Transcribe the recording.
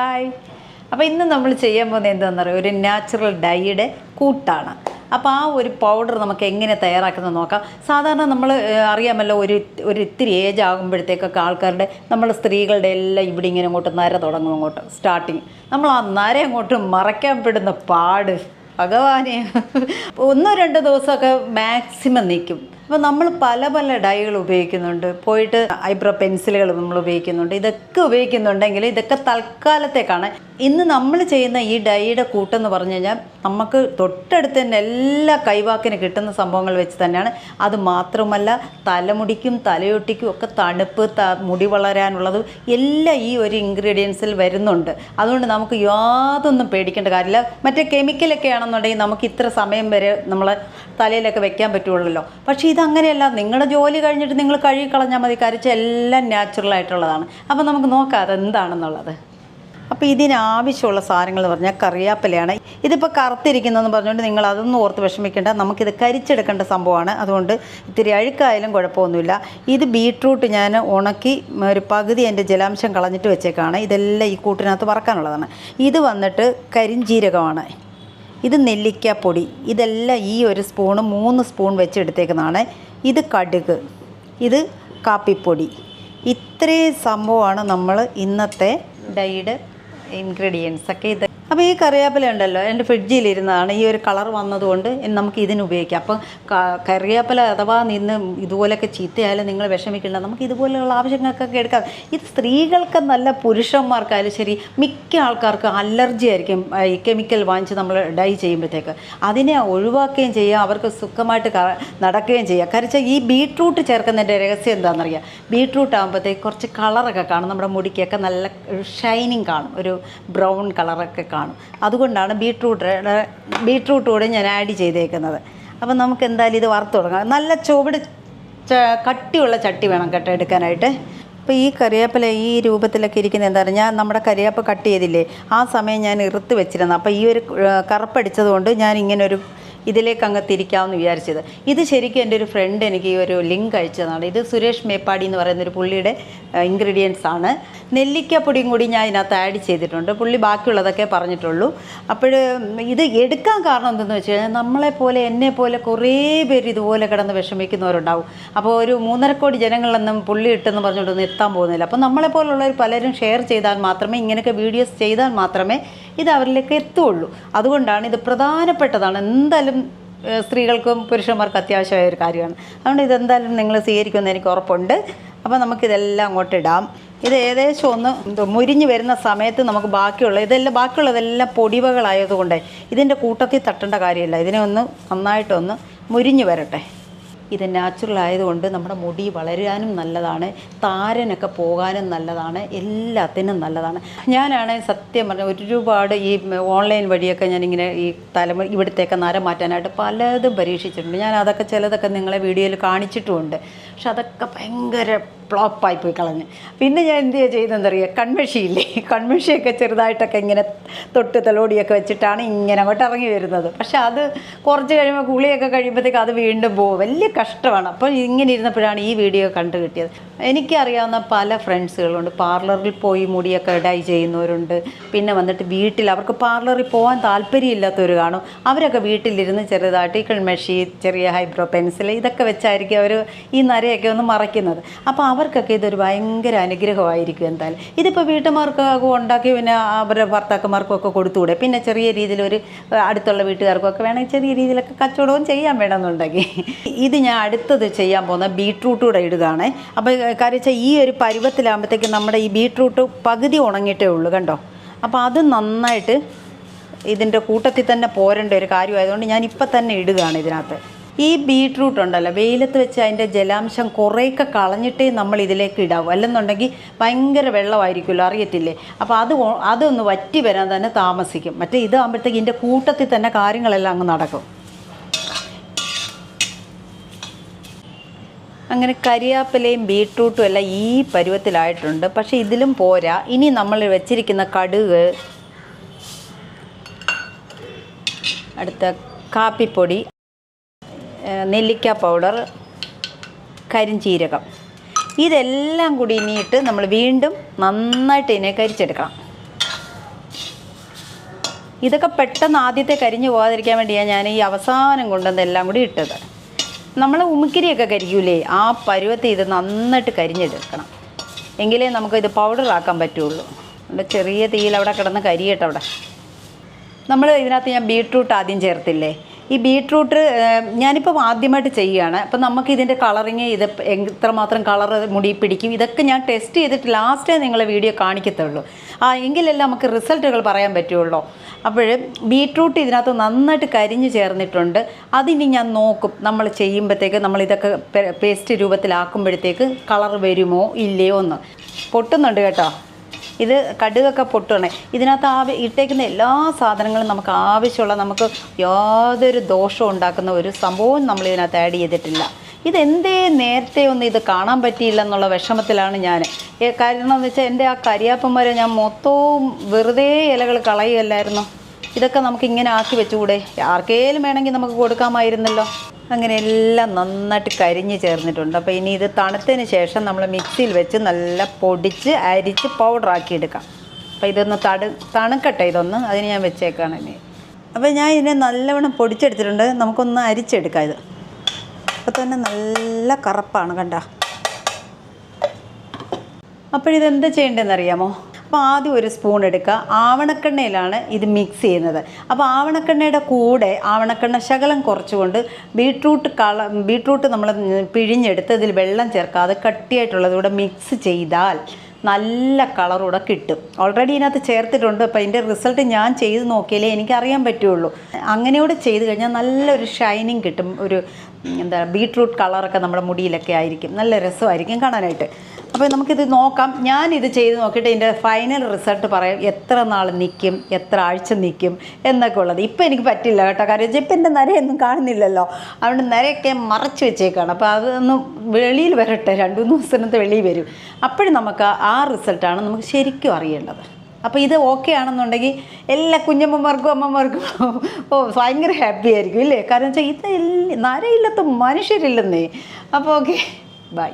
Hi അപ്പോൾ ഇന്ന് നമ്മൾ ചെയ്യാൻ പോകുന്നത് എന്താണെന്ന് പറയുക ഒരു നാച്ചുറൽ ഡൈയുടെ കൂട്ടാണ്. അപ്പോൾ ആ ഒരു പൗഡർ നമുക്ക് എങ്ങനെ തയ്യാറാക്കുന്നത് നോക്കാം. സാധാരണ നമ്മൾ അറിയാമല്ലോ ഒരു ഒരു ഇത്തിരി ഏജ് ആകുമ്പോഴത്തേക്കൊക്കെ ആൾക്കാരുടെ നമ്മൾ സ്ത്രീകളുടെ എല്ലാം ഇവിടെ ഇങ്ങനെ അങ്ങോട്ട് നര തുടങ്ങും അങ്ങോട്ട് സ്റ്റാർട്ടിങ് നമ്മൾ ആ നര അങ്ങോട്ട് മറയ്ക്കാൻ പെടുന്ന പാട് ഭഗവാനെ. ഒന്നോ രണ്ടോ ദിവസമൊക്കെ മാക്സിമം നിൽക്കും. അപ്പോൾ നമ്മൾ പല പല ഡൈകൾ ഉപയോഗിക്കുന്നുണ്ട്. പോയിട്ട് ഐബ്രോ പെൻസിലുകൾ നമ്മൾ ഉപയോഗിക്കുന്നുണ്ട്. ഇതൊക്കെ ഉപയോഗിക്കുന്നുണ്ടെങ്കിൽ ഇതൊക്കെ തൽക്കാലത്തേക്കാണ്. ഇന്ന് നമ്മൾ ചെയ്യുന്ന ഈ ഡൈയുടെ കൂട്ടെന്ന് പറഞ്ഞു കഴിഞ്ഞാൽ നമുക്ക് തൊട്ടടുത്ത് തന്നെ എല്ലാ കൈവാക്കിന് കിട്ടുന്ന സംഭവങ്ങൾ വെച്ച് തന്നെയാണ്. അത് മാത്രമല്ല തലമുടിക്കും തലയൊട്ടിക്കും ഒക്കെ തണുപ്പ് ത മുടി വളരാനുള്ളതും എല്ലാം ഈ ഒരു ഇൻഗ്രീഡിയൻസിൽ വരുന്നുണ്ട്. അതുകൊണ്ട് നമുക്ക് യാതൊന്നും പേടിക്കേണ്ട കാര്യമില്ല. മറ്റേ കെമിക്കലൊക്കെ ആണെന്നുണ്ടെങ്കിൽ നമുക്ക് ഇത്ര സമയം വരെ നമ്മളെ തലയിലൊക്കെ വെക്കാൻ പറ്റുള്ളൂ പക്ഷേ ഇതങ്ങനെയല്ല നിങ്ങളുടെ ജോലി കഴിഞ്ഞിട്ട് നിങ്ങൾ കഴുകി കളഞ്ഞാൽ മതി. കരിച്ച എല്ലാം നാച്ചുറൽ ആയിട്ടുള്ളതാണ്. അപ്പോൾ നമുക്ക് നോക്കാം അതെന്താണെന്നുള്ളത്. അപ്പോൾ ഇതിനാവശ്യമുള്ള സാധനങ്ങൾ എന്ന് പറഞ്ഞാൽ കറിയാപ്പിലയാണ് ഇതിപ്പോൾ കറുത്തിരിക്കുന്നതെന്ന് പറഞ്ഞുകൊണ്ട് നിങ്ങൾ അതൊന്നും ഓർത്ത് വിഷമിക്കേണ്ട. നമുക്കിത് കരിച്ചെടുക്കേണ്ട സംഭവമാണ്. അതുകൊണ്ട് ഇത്തിരി അഴുക്കായാലും കുഴപ്പമൊന്നുമില്ല. ഇത് ബീട്രൂട്ട് ഞാൻ ഉണക്കി ഒരു പകുതി എന്റെ ജലാംശം കളഞ്ഞിട്ട് വെച്ചേക്കാണ്. ഇതെല്ലാം ഈ കൂട്ടിനകത്ത് വറക്കാനുള്ളതാണ്. ഇത് വന്നിട്ട് കരിഞ്ജീരകമാണ് ഇത് നെല്ലിക്കാപ്പൊടി. ഇതെല്ലാം ഈ ഒരു സ്പൂണ് മൂന്ന് സ്പൂൺ വെച്ചെടുത്തേക്കുന്നതാണ്. ഇത് കടുക്. ഇത് കാപ്പിപ്പൊടി. ഇത്രയും സംഭവമാണ് നമ്മൾ ഇന്നത്തെ ഡൈഡ് ഇൻഗ്രീഡിയൻസ് ഒക്കെ ഇത് അപ്പോൾ ഈ കറിവേപ്പില ഉണ്ടല്ലോ എന്റെ ഫ്രിഡ്ജിലിരുന്നതാണ് ഈ ഒരു കളർ വന്നതുകൊണ്ട് നമുക്ക് ഇതിന് ഉപയോഗിക്കാം. അപ്പം കറിവേപ്പില അഥവാ നിന്ന് ഇതുപോലെയൊക്കെ ചീത്തയായാലും നിങ്ങൾ വിഷമിക്കേണ്ട നമുക്ക് ഇതുപോലെയുള്ള ആവശ്യങ്ങൾക്കൊക്കെ എടുക്കാം. ഇത് സ്ത്രീകൾക്ക് നല്ല പുരുഷന്മാർക്കായാലും ശരി മിക്ക ആൾക്കാർക്കും അലർജി ആയിരിക്കും ഈ കെമിക്കൽ വാങ്ങിച്ച് നമ്മൾ ഡൈ ചെയ്യുമ്പോഴത്തേക്ക്. അതിനെ ഒഴിവാക്കുകയും ചെയ്യുക അവർക്ക് സുഖമായിട്ട് നടക്കുകയും ചെയ്യുക. കാരണം ഈ ബീട്രൂട്ട് ചേർക്കുന്നതിന്റെ രഹസ്യം എന്താണെന്നറിയാം? ബീട്രൂട്ട് ആകുമ്പോഴത്തേക്ക് കുറച്ച് കളറൊക്കെ കാണും നമ്മുടെ മുടിക്കൊക്കെ നല്ല ഷൈനിങ് കാണും ഒരു ബ്രൗൺ കളറൊക്കെ കാണും. അതുകൊണ്ടാണ് ബീട്രൂട്ട് ബീട്രൂട്ട് കൂടെ ഞാൻ ആഡ് ചെയ്തേക്കുന്നത്. അപ്പം നമുക്ക് എന്തായാലും ഇത് വറുത്ത് തുടങ്ങാം നല്ല ചുവട് കട്ടിയുള്ള ചട്ടി വേണം കേട്ടോ എടുക്കാനായിട്ട്. അപ്പോൾ ഈ കറിവേപ്പില ഈ രൂപത്തിലൊക്കെ ഇരിക്കുന്ന എന്താ പറയുക ഞാൻ നമ്മുടെ കറിവേപ്പ് കട്ട് ചെയ്തില്ലേ? ആ സമയം ഞാൻ ഇറുത്ത് വെച്ചിരുന്നു. അപ്പോൾ ഈ ഒരു കറുപ്പടിച്ചതുകൊണ്ട് ഞാൻ ഇങ്ങനെ ഒരു ഇതിലേക്ക് അങ്ങ് തിരിക്കാമെന്ന് വിചാരിച്ചത്. ഇത് ശരിക്കും എന്റെ ഒരു ഫ്രണ്ട് എനിക്ക് ഈ ഒരു ലിങ്ക് അയച്ചതാണ്. ഇത് സുരേഷ് മേപ്പാടി എന്ന് പറയുന്ന ഒരു പുള്ളിയുടെ ഇൻഗ്രീഡിയൻസ് ആണ്. നെല്ലിക്ക പൊടിയും കൂടി ഞാൻ ഇതിനകത്ത് ആഡ് ചെയ്തിട്ടുണ്ട്. പുള്ളി ബാക്കിയുള്ളതൊക്കെ പറഞ്ഞിട്ടുള്ളൂ. അപ്പോൾ ഇത് എടുക്കാൻ കാരണം എന്തെന്ന് വെച്ച് കഴിഞ്ഞാൽ നമ്മളെപ്പോലെ എന്നെ പോലെ കുറേ പേര് ഇതുപോലെ കിടന്ന് വിഷമിക്കുന്നവരുണ്ടാവും. അപ്പോൾ ഒരു മൂന്നര കോടി ജനങ്ങളൊന്നും പുള്ളി ഇട്ടെന്ന് പറഞ്ഞുകൊണ്ടൊന്നും എത്താൻ പോകുന്നില്ല. അപ്പോൾ നമ്മളെപ്പോലുള്ളവർ പലരും ഷെയർ ചെയ്താൽ മാത്രമേ ഇങ്ങനെയൊക്കെ വീഡിയോസ് ചെയ്താൽ മാത്രമേ ഇത് അവരിലേക്ക് എത്തുള്ളൂ അതുകൊണ്ടാണ് ഇത് പ്രധാനപ്പെട്ടതാണ്. എന്തായാലും സ്ത്രീകൾക്കും പുരുഷന്മാർക്കും അത്യാവശ്യമായ ഒരു കാര്യമാണ്. അതുകൊണ്ട് ഇതെന്തായാലും നിങ്ങൾ സ്വീകരിക്കുമെന്ന് എനിക്ക് ഉറപ്പുണ്ട്. അപ്പോൾ നമുക്കിതെല്ലാം അങ്ങോട്ട് ഇടാം. ഇത് ഏകദേശം ഒന്ന് എന്തോ മുരിഞ്ഞ് വരുന്ന സമയത്ത് നമുക്ക് ബാക്കിയുള്ള ഇതെല്ലാം ബാക്കിയുള്ളതെല്ലാം പൊടിവകളായതുകൊണ്ട് ഇതിന്റെ കൂട്ടത്തിൽ തട്ടേണ്ട കാര്യമില്ല. ഇതിനെ ഒന്ന് നന്നായിട്ടൊന്ന് മുരിഞ്ഞ് വരട്ടെ. ഇത് നാച്ചുറൽ ആയതുകൊണ്ട് നമ്മുടെ മുടി വളരാനും നല്ലതാണ് താരനൊക്കെ പോകാനും നല്ലതാണ് എല്ലാത്തിനും നല്ലതാണ്. ഞാനാണ് സത്യം പറഞ്ഞ ഒരുപാട് ഈ ഓൺലൈൻ വഴിയൊക്കെ ഞാനിങ്ങനെ ഈ തലമുറ ഇവിടുത്തേക്ക് നര മാറ്റാനായിട്ട് പലതും പരീക്ഷിച്ചിട്ടുണ്ട്. ഞാൻ അതൊക്കെ ചിലതൊക്കെ നിങ്ങളെ വീഡിയോയിൽ കാണിച്ചിട്ടുമുണ്ട്. പക്ഷെ അതൊക്കെ ഭയങ്കര ഫ്ലോപ്പായി പോയി കളഞ്ഞ്. പിന്നെ ഞാൻ എന്ത് ചെയ്തെന്നറിയുക കൺമഷിയില്ലേ കൺമഷിയൊക്കെ ചെറുതായിട്ടൊക്കെ ഇങ്ങനെ തൊട്ട് തലോടിയൊക്കെ വെച്ചിട്ടാണ് ഇങ്ങനെ അങ്ങോട്ട് ഇറങ്ങി വരുന്നത്. പക്ഷെ അത് കുറച്ച് കഴിയുമ്പോൾ കുളിയൊക്കെ കഴിയുമ്പോഴത്തേക്ക് അത് വീണ്ടും പോകും വലിയ കഷ്ടമാണ്. അപ്പോൾ ഇങ്ങനെ ഇരുന്നപ്പോഴാണ് ഈ വീഡിയോ കണ്ടു കിട്ടിയത്. എനിക്കറിയാവുന്ന പല ഫ്രണ്ട്സുകളുണ്ട്. പാർലറിൽ പോയി മുടിയൊക്കെ ഡൈ ചെയ്യുന്നവരുണ്ട്. പിന്നെ വന്നിട്ട് വീട്ടിൽ അവർക്ക് പാർലറിൽ പോകാൻ താല്പര്യമില്ലാത്തവർ കാണും. അവരൊക്കെ വീട്ടിലിരുന്ന് ചെറുതായിട്ട് ഈ കൺമഷി ചെറിയ ഹൈബ്രോ പെൻസിൽ ഇതൊക്കെ വെച്ചായിരിക്കും അവർ ഈ നരയൊക്കെ ഒന്ന് മറയ്ക്കുന്നത്. അപ്പോൾ അവർക്കൊക്കെ ഇതൊരു ഭയങ്കര അനുഗ്രഹമായിരിക്കും എന്തായാലും. ഇതിപ്പോൾ വീട്ടുമാർക്കൊക്കെ ഉണ്ടാക്കി പിന്നെ അവരുടെ ഭർത്താക്കന്മാർക്കും ഒക്കെ കൊടുത്തുകൂടെ? പിന്നെ ചെറിയ രീതിയിൽ ഒരു അടുത്തുള്ള വീട്ടുകാർക്കൊക്കെ വേണമെങ്കിൽ ചെറിയ രീതിയിലൊക്കെ കച്ചവടവും ചെയ്യാൻ വേണമെന്നുണ്ടെങ്കിൽ. ഇത് ഞാൻ അടുത്തത് ചെയ്യാൻ പോകുന്ന ബീട്രൂട്ട് കൂടെ ഇടുകയാണ്. അപ്പോൾ കാര്യം വെച്ചാൽ ഈ ഒരു പരുവത്തിലാകുമ്പോഴത്തേക്കും നമ്മുടെ ഈ ബീട്രൂട്ട് പകുതി ഉണങ്ങിയിട്ടേ ഉള്ളൂ കണ്ടോ? അപ്പോൾ അത് നന്നായിട്ട് ഇതിന്റെ കൂട്ടത്തിൽ തന്നെ പോരേണ്ട ഒരു കാര്യമായതുകൊണ്ട് ഞാൻ ഇപ്പം തന്നെ ഇടുകയാണ് ഇതിനകത്ത്. ഈ ബീട്രൂട്ട് ഉണ്ടല്ലോ വെയിലത്ത് വെച്ച് അതിന്റെ ജലാംശം കുറേയൊക്കെ കളഞ്ഞിട്ടേ നമ്മൾ ഇതിലേക്ക് ഇടാവൂ. അല്ലെന്നുണ്ടെങ്കിൽ ഭയങ്കര വെള്ളമായിരിക്കുമല്ലോ അറിയത്തില്ലേ? അപ്പോൾ അത് അതൊന്ന് വറ്റി വരാൻ തന്നെ താമസിക്കും. മറ്റേ ഇതാകുമ്പോഴത്തേക്ക് ഇതിന്റെ കൂട്ടത്തിൽ തന്നെ കാര്യങ്ങളെല്ലാം അങ്ങ് നടക്കും. അങ്ങനെ കരിയാപ്പിലയും ബീട്രൂട്ടും എല്ലാം ഈ പരുവത്തിലായിട്ടുണ്ട്. പക്ഷേ ഇതിലും പോരാ. ഇനി നമ്മൾ വെച്ചിരിക്കുന്ന കടുക് അടുത്ത കാപ്പിപ്പൊടി നെല്ലിക്ക പൗഡർ കരിഞ്ചീരകം. ഇതെല്ലാം കൂടി ഇനിയിട്ട് നമ്മൾ വീണ്ടും നന്നായിട്ട് ഇതിനെ കരിച്ചെടുക്കണം. ഇതൊക്കെ പെട്ടെന്ന് ആദ്യത്തെ കരിഞ്ഞു പോകാതിരിക്കാൻ വേണ്ടിയാണ് ഞാൻ ഈ അവസാനം കൊണ്ടുവന്നെല്ലാം കൂടി ഇട്ടത്. നമ്മൾ ഉമിക്കിരിയൊക്കെ കരിക്കൂലേ ആ പരുവത്തിൽ ഇത് നന്നായിട്ട് കരിഞ്ഞെടുക്കണം. എങ്കിലേ ഇത് പൗഡറാക്കാൻ പറ്റുള്ളൂ. അവിടെ ചെറിയ തീയിൽ അവിടെ കിടന്ന് കരിയട്ടെ അവിടെ. നമ്മൾ ഇതിനകത്ത് ഞാൻ ബീട്രൂട്ട് ആദ്യം ചേർത്തില്ലേ ഈ ബീട്രൂട്ട് ഞാനിപ്പോൾ ഞാനിപ്പം ആദ്യമായിട്ട് ചെയ്യുകയാണ്. അപ്പം നമുക്ക് ഇതിന്റെ കളറിങ് ഇത് എത്രമാത്രം കളർ മുടി പിടിക്കും. ഇതൊക്കെ ഞാൻ ടെസ്റ്റ് ചെയ്തിട്ട് ലാസ്റ്റേ നിങ്ങളെ വീഡിയോ കാണിക്കത്തുള്ളൂ. ആ എങ്കിലല്ലേ നമുക്ക് റിസൾട്ടുകൾ പറയാൻ പറ്റുള്ളൂ. അപ്പോൾ ബീട്രൂട്ട് ഇതിനകത്ത് നന്നായിട്ട് കരിഞ്ഞ് ചേർന്നിട്ടുണ്ട്. അതിനി ഞാൻ നോക്കും നമ്മൾ ചെയ്യുമ്പോഴത്തേക്ക് നമ്മൾ ഇതൊക്കെ പേസ്റ്റ് രൂപത്തിലാക്കുമ്പോഴത്തേക്ക് കളർ വരുമോ ഇല്ലയോ എന്ന്. പൊട്ടുന്നുണ്ട് കേട്ടോ. ഇത് കടുകൊക്കെ പൊട്ടണേ ഇതിനകത്ത് ആവി ഇട്ടേക്കുന്ന എല്ലാ സാധനങ്ങളും നമുക്ക് ആവശ്യമുള്ള നമുക്ക് യാതൊരു ദോഷവും ഉണ്ടാക്കുന്ന ഒരു സംഭവവും നമ്മൾ ഇതിനകത്ത് ആഡ് ചെയ്തിട്ടില്ല. ഇതെന്തേ നേരത്തെ ഒന്നും ഇത് കാണാൻ പറ്റിയില്ല എന്നുള്ള വിഷമത്തിലാണ് ഞാൻ കാരണം എന്ന് വെച്ചാൽ എന്റെ ആ കരിയാപ്പന്മാരെ ഞാൻ മൊത്തവും വെറുതെ ഇലകൾ കളയുമല്ലായിരുന്നു ഇതൊക്കെ നമുക്ക് ഇങ്ങനെ ആക്കി വെച്ചുകൂടെ? ആർക്കേലും വേണമെങ്കിൽ നമുക്ക് കൊടുക്കാമായിരുന്നല്ലോ. അങ്ങനെ എല്ലാം നന്നായിട്ട് കരിഞ്ഞ് ചേർന്നിട്ടുണ്ട്. അപ്പോൾ ഇനി ഇത് തണുത്തതിന് ശേഷം നമ്മൾ മിക്സിയിൽ വെച്ച് നല്ല പൊടിച്ച് അരിച്ച് പൗഡറാക്കി എടുക്കാം. അപ്പോൾ ഇതൊന്ന് തടു തണുക്കട്ടെ ഇതൊന്ന്. അതിന് ഞാൻ വെച്ചേക്കാണ് ഇനി. അപ്പോൾ ഞാൻ ഇതിനെ നല്ലവണ്ണം പൊടിച്ചെടുത്തിട്ടുണ്ട്. നമുക്കൊന്ന് അരിച്ചെടുക്കാം ഇത്. അപ്പോൾ തന്നെ നല്ല കറുപ്പാണ് കണ്ട. അപ്പോഴിതെന്താ ചെയ്യേണ്ടതെന്ന് അറിയാമോ അപ്പോൾ ആദ്യം ഒരു സ്പൂൺ എടുക്കുക. ആവണക്കെണ്ണയിലാണ് ഇത് മിക്സ് ചെയ്യുന്നത്. അപ്പോൾ ആവണക്കെണ്ണയുടെ കൂടെ ആവണക്കെണ്ണ ശകലം കുറച്ചുകൊണ്ട് ബീട്രൂട്ട് കള ബീട്രൂട്ട് നമ്മൾ പിഴിഞ്ഞെടുത്ത് ഇതിൽ വെള്ളം ചേർക്കാതെ അത് കൂടെ മിക്സ് ചെയ്താൽ നല്ല കളറൂടെ കിട്ടും. ഓൾറെഡി ഇതിനകത്ത് ചേർത്തിട്ടുണ്ട്. അപ്പോൾ അതിന്റെ റിസൾട്ട് ഞാൻ ചെയ്ത് നോക്കിയാലേ എനിക്കറിയാൻ പറ്റുള്ളൂ. അങ്ങനെയോടെ ചെയ്ത് കഴിഞ്ഞാൽ നല്ലൊരു ഷൈനിങ് കിട്ടും. ഒരു എന്താ ബീട്രൂട്ട് കളറൊക്കെ നമ്മുടെ മുടിയിലൊക്കെ ആയിരിക്കും. നല്ല രസമായിരിക്കും കാണാനായിട്ട്. അപ്പോൾ നമുക്കിത് നോക്കാം. ഞാനിത് ചെയ്ത് നോക്കിയിട്ട് ഇതിന്റെ ഫൈനൽ റിസൾട്ട് പറയാം. എത്ര നാൾ നിൽക്കും എത്ര ആഴ്ച നിൽക്കും എന്നൊക്കെ ഉള്ളത് ഇപ്പം എനിക്ക് പറ്റില്ല കേട്ടോ കാര്യം. ഇപ്പം എന്റെ നരയൊന്നും കാണുന്നില്ലല്ലോ. അതുകൊണ്ട് നരയൊക്കെ മറച്ച് വെച്ചേക്കാണ്. അപ്പോൾ അതൊന്ന് വെളിയിൽ വരട്ടെ. രണ്ട് മൂന്ന് ദിവസത്തിനകത്ത് വെളിയിൽ വരും. അപ്പോഴും നമുക്ക് ആ റിസൾട്ടാണ് നമുക്ക് ശരിക്കും അറിയേണ്ടത്. അപ്പോൾ ഇത് ഓക്കെ ആണെന്നുണ്ടെങ്കിൽ എല്ലാ കുഞ്ഞമ്മമാർക്കും അമ്മമാർക്കും ഓ ഭയങ്കര ഹാപ്പി ആയിരിക്കും ഇല്ലേ? കാരണം വെച്ചാൽ ഇത് നരയില്ലാത്ത മനുഷ്യരില്ലെന്നേ. അപ്പോൾ ഓക്കെ ബൈ